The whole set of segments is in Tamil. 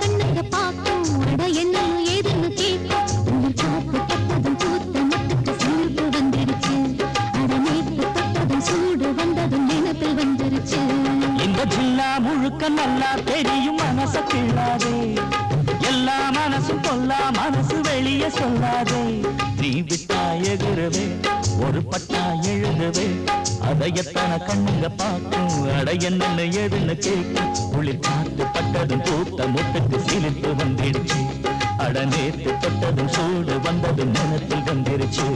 கண்ணுக்கு பார்க்கும் அட என்ன ஏதுன்னு கேட்கும். உங்கள் காப்பு பட்டதும் பூத்த முட்டுக்கு சீர்ப்பு வந்துடுச்சு அட நேற்று தொட்டதும் சூடு வந்ததும் நினைப்பில் வந்துருச்சு. இந்த ஜில்லா முழுக்க நல்லா தெரியும் மனச கிள்ளாதே எல்லா மனசும் கொல்லா மனசு வெளியே சொல்லாதே. நீ விட்டா எகுறவே ஒரு பட்டா எழுதவே. அதை எத்தனை கண்ணுங்க பார்க்கும் அட என்னன்னு ஏதுன்னு கேட்கும். குளிர் காத்து பட்டதும் பூத்த முட்டுக்கு சிலிர்ப்பு வந்துடுச்சு அட நேத்து தொட்டதும் சூடு வந்ததும் நினத்தில் வந்துருச்சு.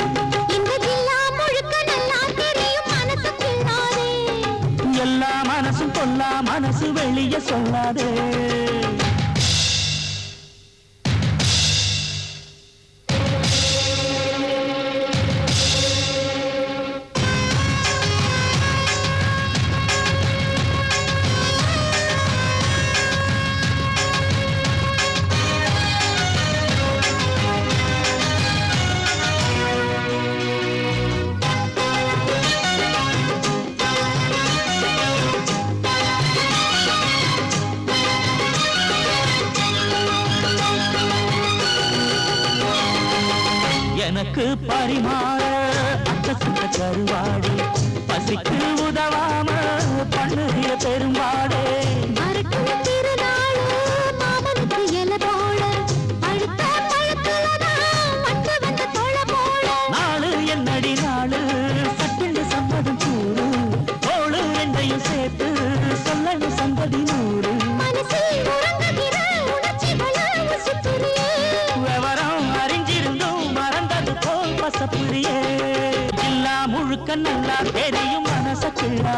எல்லா மனசும் கொல்லா மனசு வெளியே சொல்லாதே. பரிமாற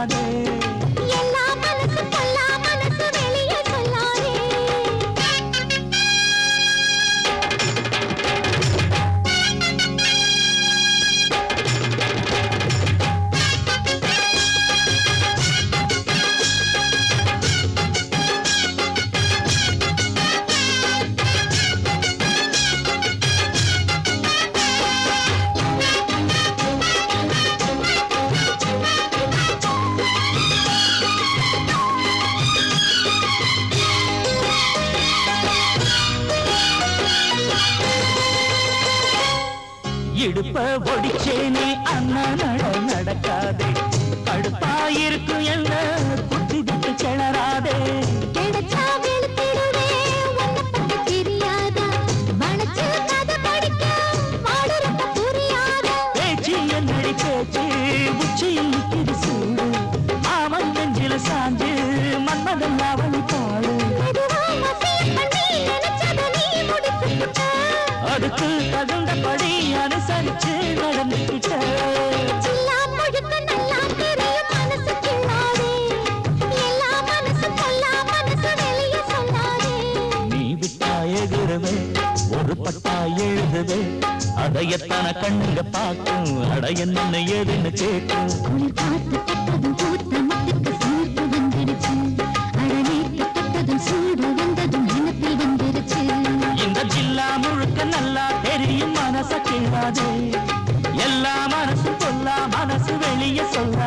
கிள்ளாதே இடுப்ப ஒடிச்சேனே அண்ணா நட நடக்காதே. கடுப்பாயிருக்கும் என்ன குத்தி விட்டு கிளறாதே உச்சியில் நிற்கிது சூடு. மாமன் நெஞ்சில சாஞ்சு மன்மதன் பாடு. அதுக்கு தகுந்தபடி அனுசரிச்சு நடந்துக்கிட்ட. ஒரு பட்டா எழுதுவே அதை எத்தனை கண்ணுங்க பார்க்கும் அட என்ன ஏதுன்னு கேட்கும். குளிர் மனச கேளாதே எல்லா மனசு கொல்லா மனசு வெளியே சொல்ல